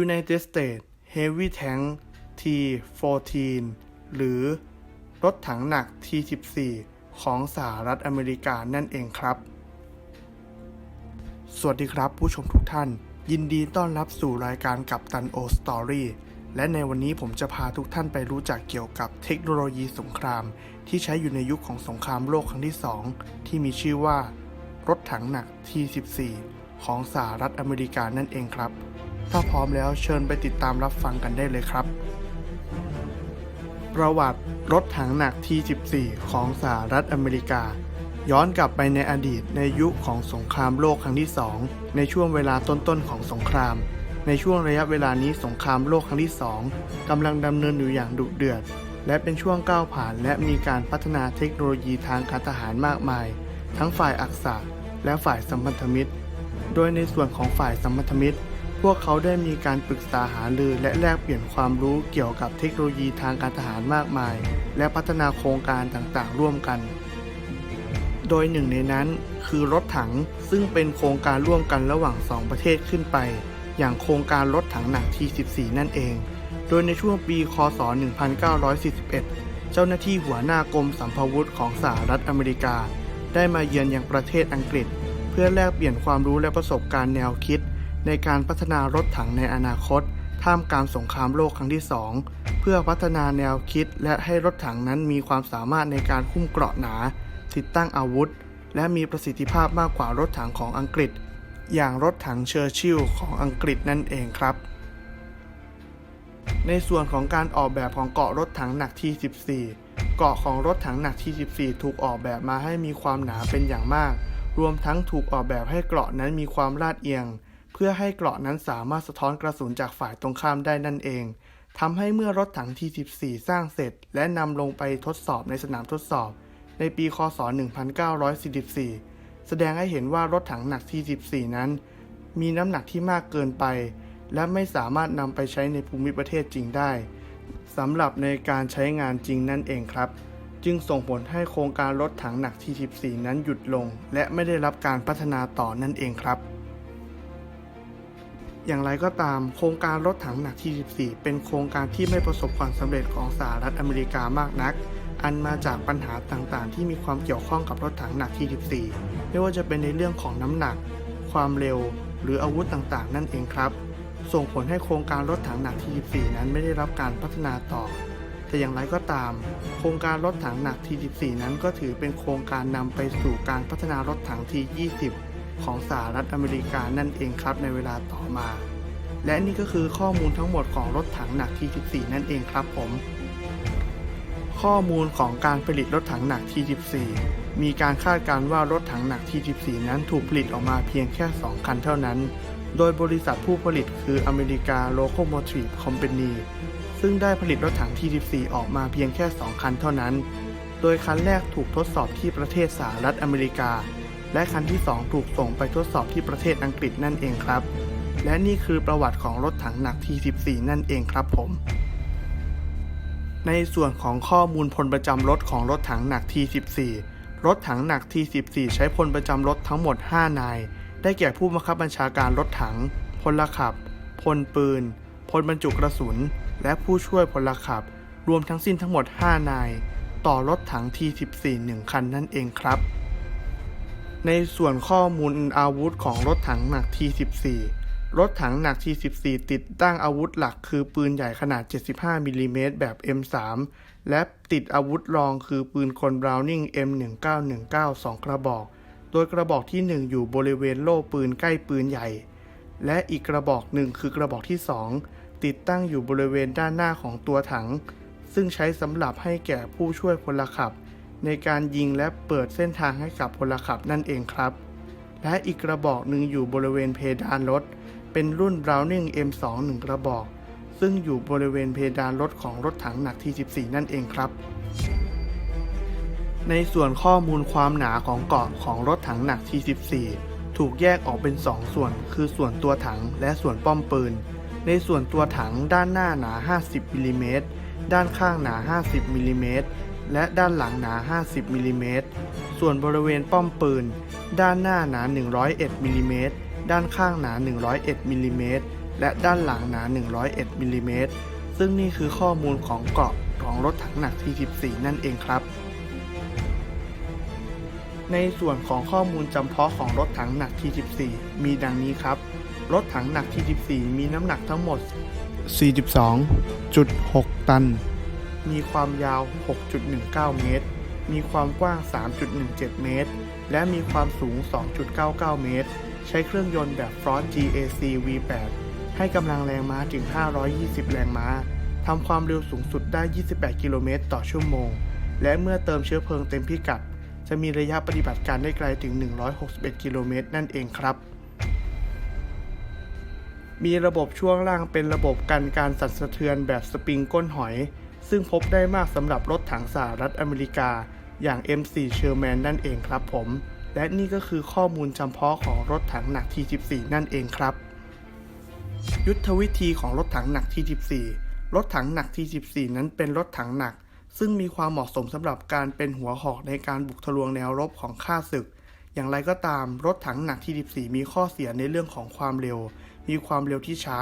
United States Heavy Tank T14 หรือรถถังหนัก T14 ของสหรัฐอเมริกานั่นเองครับ สวัสดีครับผู้ชมทุกท่าน ยินดีต้อนรับสู่รายการกับตันโอสตอรี่และในวันนี้ผมจะพาทุกท่านไปรู้จักเกี่ยวกับเทคโนโลยีสงคราม ที่ใช้อยู่ในยุคของสงครามโลกครั้งที่ 2 ที่มีชื่อว่า รถถังหนัก T14 ของสหรัฐอเมริกานั่นเองครับ ถ้าพร้อมแล้วเชิญไปติดตามรับฟังกันได้เลยครับ ประวัติรถถังหนัก T14 ของสหรัฐอเมริกา ย้อนกลับไปในอดีตในยุคของสงครามโลกครั้งที่ 2 ในช่วงเวลาต้นๆของสงคราม ในช่วงระยะเวลานี้สงครามโลกครั้งที่ 2กำลังดำเนินอยู่อย่างดุเดือด และเป็นช่วงก้าวผ่านและมีการพัฒนาเทคโนโลยีทางการทหารมากมาย ทั้งฝ่ายอักษะและฝ่ายสัมพันธมิตร โดยในส่วนของฝ่ายสัมพันธมิตร พวกเขาได้มีการปรึกษาหารือและแลกเปลี่ยนความรู้เกี่ยวกับเทคโนโลยีทางการทหารมากมาย และพัฒนาโครงการต่างๆ ร่วมกัน โดยหนึ่งในนั้นคือรถถังซึ่งเป็นโครงการร่วมกันระหว่างสองประเทศขึ้นไป อย่างโครงการรถถังหนัก T14 นั่นเอง โดยในช่วงปีคศ 1941 เจ้าหน้าที่หัวหน้ากรมสัมภวุธของสหรัฐอเมริกา ได้มาเยือนอยังประเทศอังกฤษ เพื่อแลกเปลี่ยนความรู้และประสบการณ์แนวคิด ในการพัฒนารถถังในอนาคต ท่ามกลางสงครามโลกครั้งที่ 2 เพื่อพัฒนาแนวคิดและให้รถถังนั้นมีความสามารถในการหุ้มเกราะหนา ติดตั้งอาวุธ และมีประสิทธิภาพมากกว่ารถถังของอังกฤษ อย่างรถถังเชอร์ชิลล์ของอังกฤษนั่นเองครับ ในส่วนของการออกแบบของเกาะรถถังหนักที่ 14เกาะของรถถังหนักที่ 14 ถูกออกแบบมาให้มีความหนาเป็นอย่างมาก รวมทั้งถูกออกแบบให้เกราะนั้นมีความลาดเอียง เพื่อให้เกราะนั้นสามารถสะท้อนกระสุนจากฝ่ายตรงข้ามได้นั่นเองทำให้เมื่อรถถังที่14 สร้างเสร็จ และนำลงไปทดสอบในสนามทดสอบ ในปีคศ 1944 แสดงให้เห็นว่ารถถังหนักที่14 นั้น มีน้ำหนักที่มากเกินไป และไม่สามารถนำไปใช้ในภูมิประเทศจริงได้สำหรับในการใช้งานจริงนั่นเองครับ จึงส่งผลให้โครงการรถถังหนักที่14 นั้นหยุดลง และไม่ได้รับการพัฒนาต่อนั่นเองครับ อย่างไรก็ตามโครงการรถถังหนักที14 เป็นโครงการที่ไม่ประสบความสำเร็จของสหรัฐอเมริกามากนัก อันมาจากปัญหาต่างๆ ที่มีความเกี่ยวข้องกับรถถังหนักที14 ไม่ว่าจะเป็นในเรื่องของน้ำหนัก ความเร็ว หรืออาวุธต่างๆ นั่นเองครับ ส่งผลให้โครงการรถถังหนักที14 นั้นไม่ได้รับการพัฒนาต่อ แต่อย่างไรก็ตาม โครงการรถถังหนักที14 นั้นก็ถือเป็นโครงการนำไปสู่การพัฒนารถถังที20 ของสหรัฐอเมริกานั่นเองครับในเวลาต่อมา และนี่ก็คือข้อมูลทั้งหมดของรถถังหนักที่14 นั่นเองครับผม ข้อมูลของการผลิตรถถังหนักที่14 มีการคาดการณ์ว่ารถถังหนักที่14 นั้นถูกผลิตออกมาเพียงแค่ 2 คันเท่านั้น โดยบริษัทผู้ผลิตคืออเมริกา Locomotive Company ซึ่งได้ผลิตรถถังที่14 ออกมาเพียงแค่ 2 คันเท่านั้น โดยคันแรกถูกทดสอบที่ประเทศสหรัฐอเมริกา และคันที่ 2 ถูกส่งไปทดสอบที่ประเทศอังกฤษนั่นเองครับ และนี่คือประวัติของรถถังหนักที่14 นั่นเองครับผม ในส่วนของข้อมูลพลประจำรถของรถถังหนักที่14 รถถังหนักที่14 ใช้พลประจำรถทั้งหมด 5 นาย ได้แก่ผู้บังคับบัญชาการรถถัง พลขับ พลปืน พลบรรจุกระสุน และผู้ช่วยพลขับ รวมทั้งสิ้นทั้งหมด 5 นาย ต่อรถถังที่14 1 คันนั่นเองครับ ในส่วนข้อมูลอาวุธของรถถังหนักที่14 รถถังหนักที่14 ติดตั้งอาวุธหลักคือปืนใหญ่ขนาด 75มิลลิเมตรแบบ M3 และติดอาวุธรองคือปืนคน Browning M1919 2 กระบอก โดยกระบอกที่ 1 อยู่บริเวณโล่ปืนใกล้ปืนใหญ่ และอีกกระบอกหนึ่งคือกระบอกที่ 2 ติดตั้งอยู่บริเวณด้านหน้าของตัวถัง ซึ่งใช้สำหรับให้แก่ผู้ช่วยพลขับ ในการยิงและเปิดเส้นทางให้กับพลขับนั่นเองครับ และอีกกระบอกหนึ่งอยู่บริเวณเพดานรถ เป็นรุ่น Browning M2 1 กระบอก ซึ่งอยู่บริเวณเพดานรถของรถถังหนักที่ 14 นั่นเองครับ ในส่วนข้อมูลความหนาของเกาะของรถถังหนักที่ 14 ถูกแยกออกเป็น 2 ส่วน คือส่วนตัวถังและส่วนป้อมปืน ในส่วนตัวถังด้านหน้าหนา 50มิลลิเมตรด้านข้างหนา 50มิลลิเมตร และด้านหลังหนา 50มิลลิเมตร ส่วนบริเวณป้อมปืน ด้านหน้าหนา 101มิลลิเมตร ด้านข้างหนา 101มิลลิเมตร และด้านหลังหนา 101มิลลิเมตร ซึ่งนี่คือข้อมูลของเกราะของรถถังหนัก T14 นั่นเองครับ ในส่วนของข้อมูลจำเพาะของรถถังหนัก T14 มีดังนี้ครับ รถถังหนัก T14 มีน้ำหนักทั้งหมด 42.6 ตัน มีความยาว 6.19 เมตร มีความกว้าง 3.17 เมตร และมีความสูง 2.99 เมตร ใช้เครื่องยนต์แบบ Frost GAC V8 ให้กำลังแรงม้าถึง 520 แรงม้า ทำความเร็วสูงสุดได้ 28 กิโลเมตรต่อชั่วโมง และเมื่อเติมเชื้อเพลิงเต็มพิกัด จะมีระยะปฏิบัติการได้ไกลถึง 161 กิโลเมตรนั่นเองครับมีระบบช่วงล่างเป็นระบบกันการสั่นสะเทือนแบบสปริงก้นหอย ซึ่งพบได้มากสำหรับรถถังสหรัฐอเมริกา อย่าง M4 Sherman นั่นเองครับผม และนี่ก็คือข้อมูลจำเพาะของรถถังหนัก T14 นั่นเองครับ ยุทธวิธีของรถถังหนัก T14 รถถังหนัก T14 นั้นเป็นรถถังหนัก ซึ่งมีความเหมาะสมสำหรับการเป็นหัวหอกในการบุกทะลวงแนวรบของข้าศึก อย่างไรก็ตามรถถังหนัก T14 มีข้อเสียในเรื่องของความเร็ว มีความเร็วที่ช้า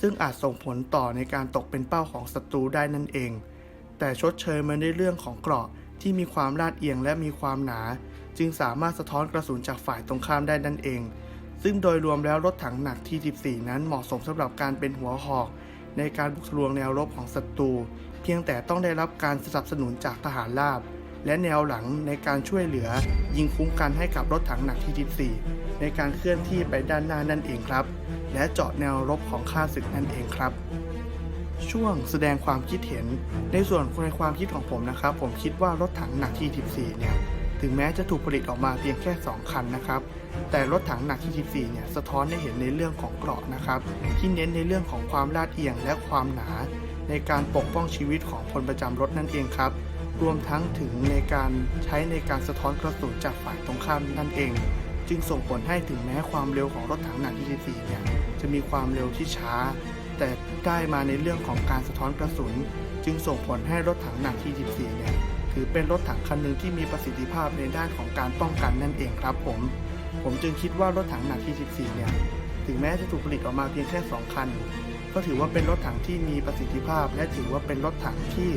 ซึ่งอาจส่งผลต่อในการตกเป็นเป้าของศัตรูได้นั่นเอง แต่ชดเชยมาในเรื่องของเกราะที่มีความลาดเอียงและมีความหนา จึงสามารถสะท้อนกระสุนจากฝ่ายตรงข้ามได้นั่นเอง ซึ่งโดยรวมแล้วรถถังหนัก T14 นั้นเหมาะสมสำหรับการเป็นหัวหอก ในการบุกทะลวงแนวรบของศัตรู เพียงแต่ต้องได้รับการสนับสนุนจากทหารราบและแนวหลังในการช่วยเหลือ ยิงคุ้มกันให้กับรถถังหนัก T14 ในการเคลื่อนที่ไปด้านหน้านั่นเองครับ และเจาะแนวรบของข้าศึกนั่นเองครับ ช่วงแสดงความคิดเห็นในส่วนในความคิดของผมนะครับ ผมคิดว่ารถถังหนัก T14 เนี่ยถึงแม้จะถูกผลิตออกมาเพียงแค่ 2 คันนะครับ แต่รถถังหนัก T14 เนี่ย สะท้อนให้เห็นในเรื่องของเกราะนะครับ ที่เน้นในเรื่องของความลาดเอียงและความหนา ในการปกป้องชีวิตของพลประจำรถนั่นเองครับ รวมทั้งถึงในการใช้ในการสะท้อนกระสุนจากฝ่ายตรงข้ามนั่นเอง จึงส่งผลให้ถึงแม้ความเร็วของรถถังหนัก T14 เนี่ย จะมีความเร็วที่ช้า แต่ได้มาในเรื่องของการสะท้อนกระสุน จึงส่งผลให้รถถังหนัก T14 เนี่ย ถือเป็นรถถังคันหนึ่งที่มีประสิทธิภาพในด้านของการป้องกันนั่นเองครับผม ผมจึงคิดว่ารถถังหนัก T14 เนี่ย ถึงแม้จะถูกผลิตออกมาเพียงแค่ 2 คัน ก็ถือว่าเป็นรถถังที่มีประสิทธิภาพ และถือว่าเป็นรถถังที่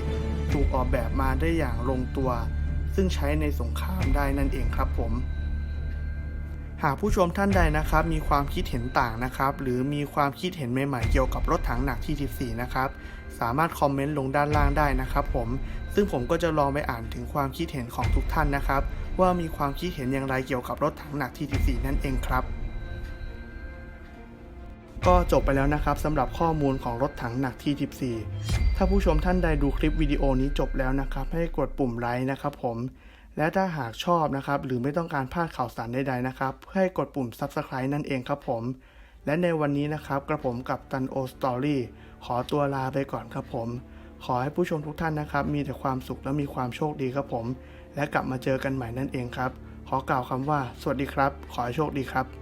ถูกออกแบบมาได้อย่างลงตัว ซึ่งใช้ในสงครามได้นั่นเองครับผม หากผู้ชมท่านใดนะครับมีความคิดเห็นต่างนะครับหรือมีความคิดเห็นใหม่ๆเกี่ยวกับรถถังหนักที่ 14 นะครับสามารถคอมเมนต์ลงด้านล่างได้นะครับผมซึ่งผมก็จะลองไปอ่านถึงความคิดเห็นของทุกท่านนะครับ ว่ามีความคิดเห็นอย่างไรเกี่ยวกับรถถังหนักที่ 14 นั่นเองครับก็จบไปแล้วนะครับสำหรับข้อมูลของรถถังหนักที่ 14 ถ้าผู้ชมท่านใดดูคลิปวิดีโอนี้จบแล้วนะครับ ให้กดปุ่มไลค์นะครับผม และถ้าหากชอบนะครับ หรือไม่ต้องการพลาดข่าวสารใดๆนะครับ ให้กดปุ่ม Subscribe นั่นเองครับผม และในวันนี้นะครับกระผมกับตันโอสตอรี่ขอตัวลาไปก่อนครับผม ขอให้ผู้ชมทุกท่านนะครับ มีแต่ความสุขและมีความโชคดีครับผม และกลับมาเจอกันใหม่นั่นเองครับ ขอกล่าวคำว่า สวัสดีครับ ขอให้โชคดีครับ